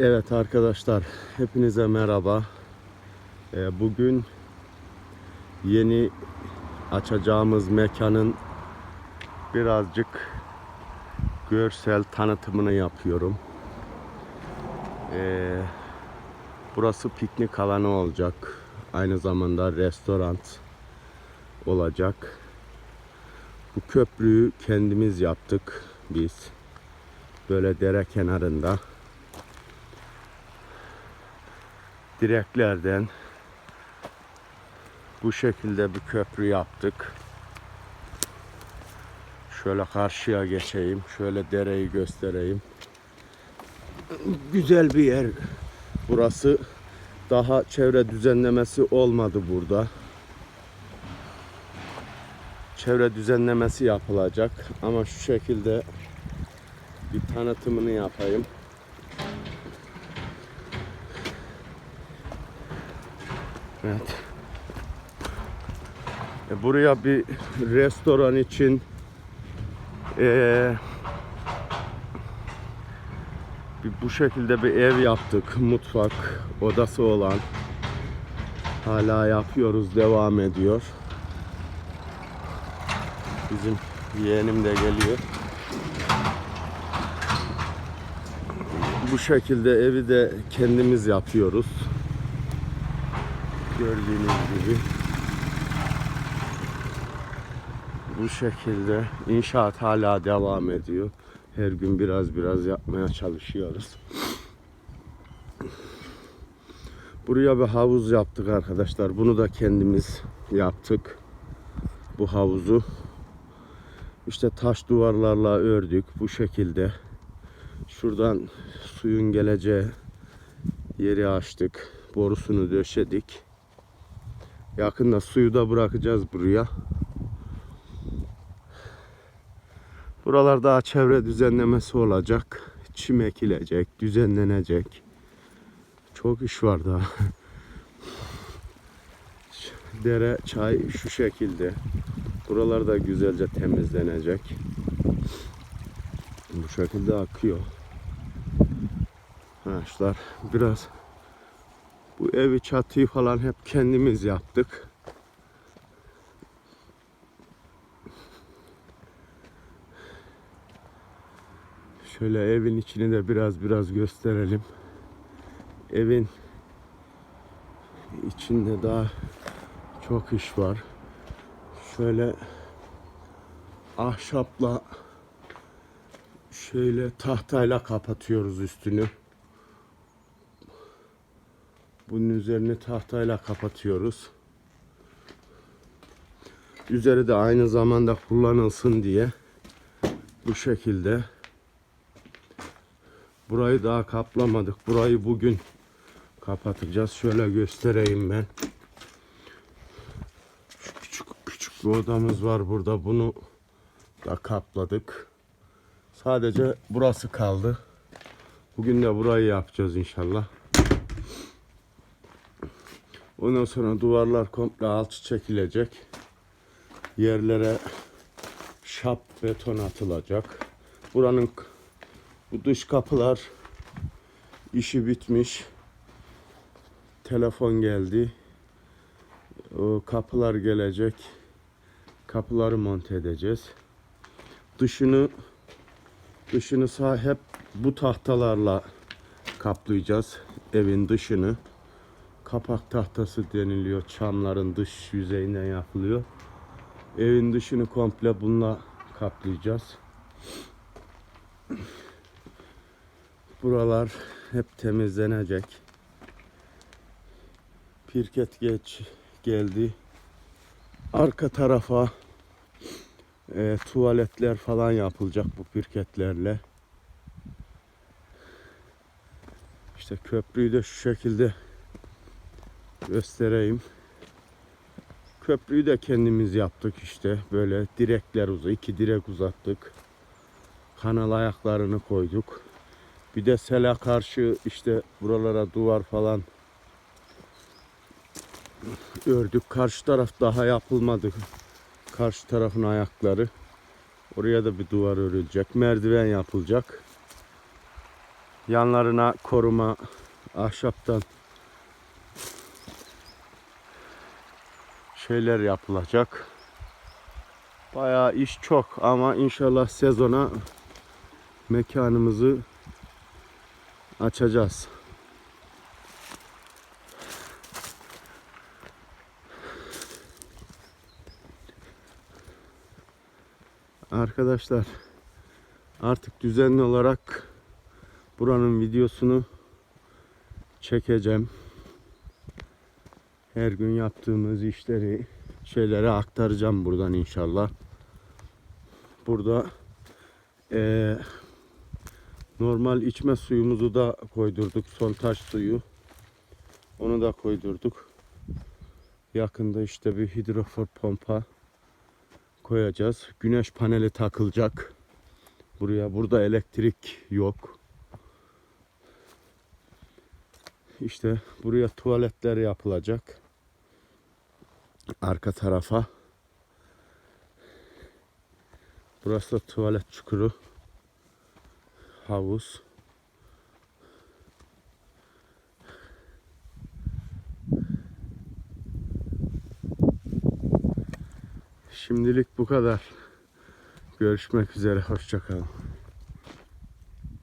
Evet arkadaşlar, hepinize merhaba. Ee, bugün yeni açacağımız mekanın birazcık görsel tanıtımını yapıyorum. Ee, burası piknik alanı olacak. Aynı zamanda restoran olacak. Bu köprüyü kendimiz yaptık biz. Böyle dere kenarında. Direklerden bu şekilde bir köprü yaptık. Şöyle karşıya geçeyim. Şöyle dereyi göstereyim. Güzel bir yer. Burası daha çevre düzenlemesi olmadı burada. Çevre düzenlemesi yapılacak ama şu şekilde bir tanıtımını yapayım. Evet. E, buraya bir restoran için e, bir bu şekilde bir ev yaptık. Mutfak odası olan. Hala yapıyoruz. Devam ediyor. Bizim yeğenim de geliyor. Bu şekilde evi de kendimiz yapıyoruz. Gördüğünüz gibi. Bu şekilde inşaat hala devam ediyor. Her gün biraz biraz yapmaya çalışıyoruz. Buraya bir havuz yaptık arkadaşlar. Bunu da kendimiz yaptık. Bu havuzu. İşte taş duvarlarla ördük bu şekilde. Şuradan suyun geleceği yeri açtık. Borusunu döşedik. Yakında suyu da bırakacağız buraya. Buralar daha çevre düzenlemesi olacak. Çim ekilecek, düzenlenecek. Çok iş var daha. Dere, çay şu şekilde. Buralar da güzelce temizlenecek. Bu şekilde akıyor. Ağaçlar biraz bu evi çatıyı falan hep kendimiz yaptık. Şöyle evin içini de biraz biraz gösterelim. Evin içinde daha çok iş var. Şöyle ahşapla şöyle tahtayla kapatıyoruz üstünü. Bunun üzerini tahtayla kapatıyoruz. Üzeri de aynı zamanda kullanılsın diye bu şekilde. Burayı daha kaplamadık. Burayı bugün kapatacağız. Şöyle göstereyim ben. Şu küçük küçük bir odamız var burada. Bunu da kapladık. Sadece burası kaldı. Bugün de burayı yapacağız inşallah. Ondan sonra duvarlar komple alçı çekilecek. Yerlere şap beton atılacak. Buranın bu dış kapılar işi bitmiş. Telefon geldi. O kapılar gelecek. Kapıları monte edeceğiz. Dışını dışını sağ hep bu tahtalarla kaplayacağız evin dışını kapak tahtası deniliyor. Çamların dış yüzeyinden yapılıyor. Evin dışını komple bununla kaplayacağız. Buralar hep temizlenecek. Pirket geç geldi. Arka tarafa e, tuvaletler falan yapılacak bu pirketlerle. İşte köprüyü de şu şekilde göstereyim. Köprüyü de kendimiz yaptık işte. Böyle direkler uzay, iki direk uzattık. Kanal ayaklarını koyduk. Bir de sele karşı işte buralara duvar falan ördük. Karşı taraf daha yapılmadı. Karşı tarafın ayakları. Oraya da bir duvar örülecek. Merdiven yapılacak. Yanlarına koruma ahşaptan şeyler yapılacak. Bayağı iş çok ama inşallah sezona mekanımızı açacağız. Arkadaşlar artık düzenli olarak buranın videosunu çekeceğim. Her gün yaptığımız işleri şeylere aktaracağım buradan inşallah. Burada eee, normal içme suyumuzu da koydurduk. Sontaş suyu. Onu da koydurduk. Yakında işte bir hidrofor pompa koyacağız. Güneş paneli takılacak. Buraya burada elektrik yok. İşte buraya tuvaletler yapılacak. Arka tarafa. Burası da tuvalet çukuru. Havuz. Şimdilik bu kadar. Görüşmek üzere. Hoşçakalın.